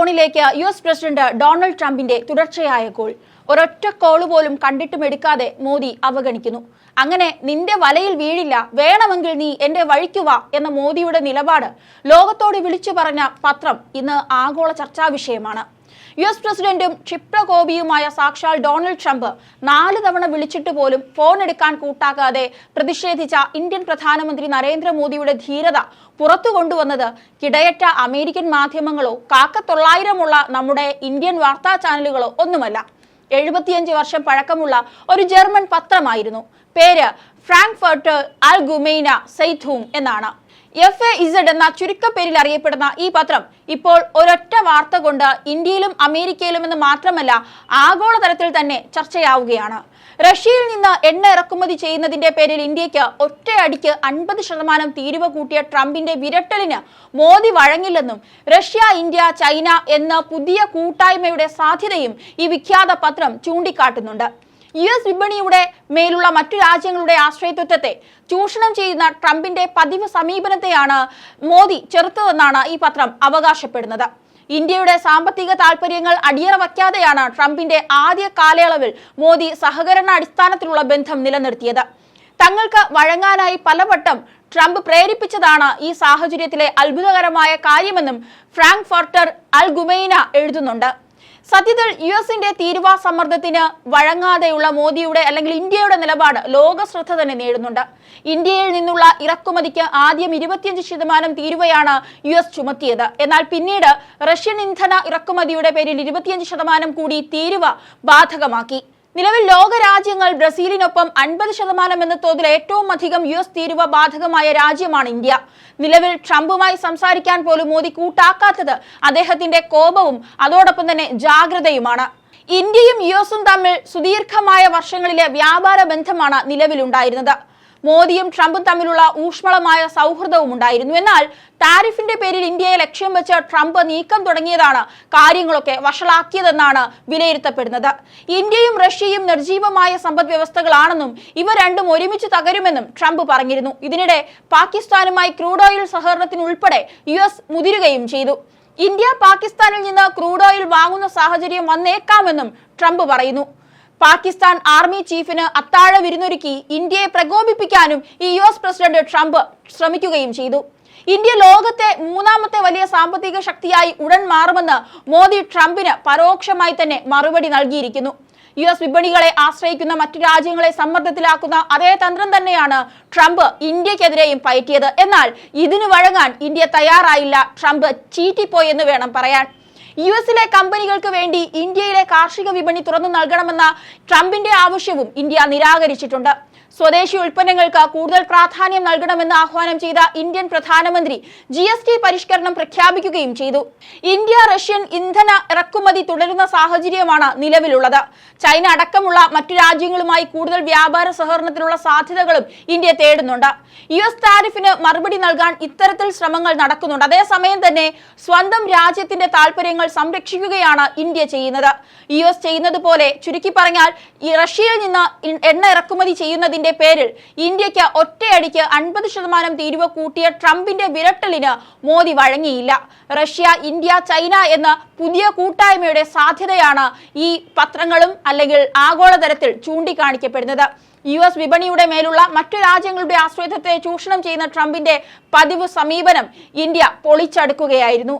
ഫോണിലേക്ക് U S president Donald ട്രംപിന്റെ തുടർച്ചയായ കോൾ. ഒരൊറ്റ കോൾ പോലും കണ്ടിട്ടും എടുക്കാതെ മോദി അവഗണിക്കുന്നു. അങ്ങനെ നിന്റെ വലയിൽ വീഴില്ല വേണമെങ്കിൽ നീ എന്റെ വഴിക്കുവാ എന്ന മോദിയുടെ നിലപാട് ലോകത്തോട് വിളിച്ചു പറഞ്ഞ പത്രം ഇന്ന് ആഗോള ചർച്ചാ വിഷയമാണ്. യു എസ് പ്രസിഡന്റും ക്ഷിപ്രകോപിയുമായ സാക്ഷാൽ ഡൊണാൾഡ് ട്രംപ് നാല് തവണ വിളിച്ചിട്ട് പോലും ഫോൺ എടുക്കാൻ കൂട്ടാക്കാതെ പ്രതിഷേധിച്ച ഇന്ത്യൻ പ്രധാനമന്ത്രി നരേന്ദ്രമോദിയുടെ ധീരത പുറത്തു കൊണ്ടുവന്നത് കിടയറ്റ അമേരിക്കൻ മാധ്യമങ്ങളോ കാക്കത്തൊള്ളായിരമുള്ള നമ്മുടെ ഇന്ത്യൻ വാർത്താ ചാനലുകളോ ഒന്നുമല്ല. എഴുപത്തിയഞ്ച് വർഷം പഴക്കമുള്ള ഒരു ജർമ്മൻ പത്രമായിരുന്നു. പേര് ഫ്രാങ്ക്ഫർട്ട് അൽ ഗുമെയ്ന സൈഥൂം എന്നാണ്. എഫ് എ ഇസഡ് എന്ന ചുരുക്കപ്പേരിൽ അറിയപ്പെടുന്ന ഈ പത്രം ഇപ്പോൾ ഒരൊറ്റ വാർത്ത കൊണ്ട് ഇന്ത്യയിലും അമേരിക്കയിലും എന്ന് മാത്രമല്ല ആഗോളതലത്തിൽ തന്നെ ചർച്ചയാവുകയാണ്. റഷ്യയിൽ നിന്ന് എണ്ണ ഇറക്കുമതി ചെയ്യുന്നതിന്റെ പേരിൽ ഇന്ത്യയ്ക്ക് ഒറ്റയടിക്ക് അൻപത് ശതമാനം തീരുവ കൂട്ടിയ ട്രംപിന്റെ വിരട്ടലിന് മോദി വഴങ്ങില്ലെന്നും റഷ്യ ഇന്ത്യ ചൈന എന്ന പുതിയ കൂട്ടായ്മയുടെ സാധ്യതയും ഈ വിഖ്യാത പത്രം ചൂണ്ടിക്കാട്ടുന്നുണ്ട്. യു എസ് വിപണിയുടെ മേലുള്ള മറ്റു രാജ്യങ്ങളുടെ ആശ്രയത്വത്തെ ചൂഷണം ചെയ്യുന്ന ട്രംപിന്റെ പതിവ് സമീപനത്തെയാണ് മോദി ചെറുത്തതെന്നാണ് ഈ പത്രം അവകാശപ്പെടുന്നത്. ഇന്ത്യയുടെ സാമ്പത്തിക താൽപര്യങ്ങൾ അടിയറ വയ്ക്കാതെയാണ് ട്രംപിന്റെ ആദ്യ കാലയളവിൽ മോദി സഹകരണ അടിസ്ഥാനത്തിലുള്ള ബന്ധം നിലനിർത്തിയത്. തങ്ങൾക്ക് വഴങ്ങാനായി പലവട്ടം ട്രംപ് പ്രേരിപ്പിച്ചതാണ് ഈ സാഹചര്യത്തിലെ അത്ഭുതകരമായ കാര്യമെന്നും ഫ്രാങ്ക് ഫോർട്ടർ അൽ ഗുമൈന എഴുതുന്നുണ്ട്. സത്യത്തിൽ യു എസിന്റെ തീരുവാ സമ്മർദ്ദത്തിന് വഴങ്ങാതെയുള്ള മോദിയുടെ അല്ലെങ്കിൽ ഇന്ത്യയുടെ നിലപാട് ലോക ശ്രദ്ധ തന്നെ നേടുന്നുണ്ട്. ഇന്ത്യയിൽ നിന്നുള്ള ഇറക്കുമതിക്ക് ആദ്യം ഇരുപത്തിയഞ്ച് ശതമാനം തീരുവയാണ് യു എസ് ചുമത്തിയത്. എന്നാൽ പിന്നീട് റഷ്യൻ ഇന്ധന ഇറക്കുമതിയുടെ പേരിൽ ഇരുപത്തിയഞ്ച് ശതമാനം കൂടി തീരുവ ബാധകമാക്കി. നിലവിൽ ലോകരാജ്യങ്ങൾ ബ്രസീലിനൊപ്പം അൻപത് ശതമാനം എന്ന തോതിൽ ഏറ്റവും അധികം യു എസ് തീരുവ ബാധകമായ രാജ്യമാണ് ഇന്ത്യ. നിലവിൽ ട്രംപുമായി സംസാരിക്കാൻ പോലും മോദി കൂട്ടാക്കാത്തത് അദ്ദേഹത്തിന്റെ കോപവും അതോടൊപ്പം തന്നെ ജാഗ്രതയുമാണ്. ഇന്ത്യയും യു എസും തമ്മിൽ സുദീർഘമായ വർഷങ്ങളിലെ വ്യാപാര ബന്ധമാണ് നിലവിലുണ്ടായിരുന്നത്. മോദിയും ട്രംപും തമ്മിലുള്ള ഊഷ്മളമായ സൗഹൃദവും ഉണ്ടായിരുന്നു. എന്നാൽ താരിഫിന്റെ പേരിൽ ഇന്ത്യയെ ലക്ഷ്യം വെച്ച് ട്രംപ് നീക്കം തുടങ്ങിയതാണ് കാര്യങ്ങളൊക്കെ വഷളാക്കിയതെന്നാണ് വിലയിരുത്തപ്പെടുന്നത്. ഇന്ത്യയും റഷ്യയും നിർജീവമായ സമ്പദ് വ്യവസ്ഥകളാണെന്നും ഇവ രണ്ടും ഒരുമിച്ച് തകരുമെന്നും ട്രംപ് പറഞ്ഞിരുന്നു. ഇതിനിടെ പാകിസ്ഥാനുമായി ക്രൂഡ് ഓയിൽ സഹകരണത്തിനുൾപ്പെടെ യു എസ് മുതിരുകയും ചെയ്തു. ഇന്ത്യ പാകിസ്ഥാനിൽ നിന്ന് ക്രൂഡ് ഓയിൽ വാങ്ങുന്ന സാഹചര്യം വന്നേക്കാമെന്നും ട്രംപ് പറയുന്നു. പാകിസ്ഥാൻ ആർമി ചീഫിന് അത്താഴ വിരുന്നൊരുക്കി ഇന്ത്യയെ പ്രകോപിപ്പിക്കാനും ഈ യു എസ് പ്രസിഡന്റ് ട്രംപ് ശ്രമിക്കുകയും ചെയ്തു. ഇന്ത്യ ലോകത്തെ മൂന്നാമത്തെ വലിയ സാമ്പത്തിക ശക്തിയായി ഉടൻ മാറുമെന്ന് മോദി ട്രംപിന് പരോക്ഷമായി തന്നെ മറുപടി നൽകിയിരിക്കുന്നു. യു എസ് വിപണികളെ ആശ്രയിക്കുന്ന മറ്റു രാജ്യങ്ങളെ സമ്മർദ്ദത്തിലാക്കുന്ന അതേ തന്ത്രം തന്നെയാണ് ട്രംപ് ഇന്ത്യക്കെതിരെയും പയറ്റിയത്. എന്നാൽ ഇതിനു വഴങ്ങാൻ ഇന്ത്യ തയ്യാറായില്ല. ട്രംപ് ചീറ്റിപ്പോയെന്ന് വേണം പറയാൻ. യു എസിലെ കമ്പനികൾക്ക് വേണ്ടി ഇന്ത്യയിലെ കാർഷിക വിപണി തുറന്നു നൽകണമെന്ന ട്രംപിന്റെ ആവശ്യവും ഇന്ത്യ നിരാകരിച്ചിട്ടുണ്ട്. സ്വദേശി ഉൽപ്പന്നങ്ങൾക്ക് കൂടുതൽ പ്രാധാന്യം നൽകണമെന്ന് ആഹ്വാനം ചെയ്ത ഇന്ത്യൻ പ്രധാനമന്ത്രി ജി എസ് ടി പരിഷ്കരണം പ്രഖ്യാപിക്കുകയും ചെയ്തു. ഇന്ത്യ റഷ്യൻ ഇന്ധന ഇറക്കുമതി തുടരുന്ന സാഹചര്യമാണ് നിലവിലുള്ളത്. ചൈന അടക്കമുള്ള മറ്റു രാജ്യങ്ങളുമായി കൂടുതൽ വ്യാപാര സഹകരണത്തിനുള്ള സാധ്യതകളും ഇന്ത്യ തേടുന്നുണ്ട്. യു എസ് താരിഫിന് മറുപടി നൽകാൻ ഇത്തരത്തിൽ ശ്രമങ്ങൾ നടക്കുന്നുണ്ട്. അതേസമയം തന്നെ സ്വന്തം രാജ്യത്തിന്റെ താല്പര്യങ്ങൾ സംരക്ഷിക്കുകയാണ് ഇന്ത്യ ചെയ്യുന്നത്. യു എസ് ചെയ്യുന്നത് പോലെ ചുരുക്കി പറഞ്ഞാൽ ഈ റഷ്യയിൽ നിന്ന് എണ്ണ ഇറക്കുമതി ചെയ്യുന്നതിന്റെ പേരിൽ ഇന്ത്യയ്ക്ക് ഒറ്റയടിക്ക് അൻപത് ശതമാനം തീരുവ കൂട്ടിയ ട്രംപിന്റെ വിരട്ടലിന് മോദി വഴങ്ങിയില്ല. റഷ്യ ഇന്ത്യ ചൈന എന്ന പുതിയ കൂട്ടായ്മയുടെ സാധ്യതയാണ് ഈ പത്രങ്ങളും അല്ലെങ്കിൽ ആഗോളതലത്തിൽ ചൂണ്ടിക്കാണിക്കപ്പെടുന്നത്. യു എസ് വിപണിയുടെ മേലുള്ള മറ്റു രാജ്യങ്ങളുടെ ആശ്രയത്വത്തെ ചൂഷണം ചെയ്യുന്ന ട്രംപിന്റെ പതിവ് സമീപനം ഇന്ത്യ പൊളിച്ചടുക്കുകയായിരുന്നു.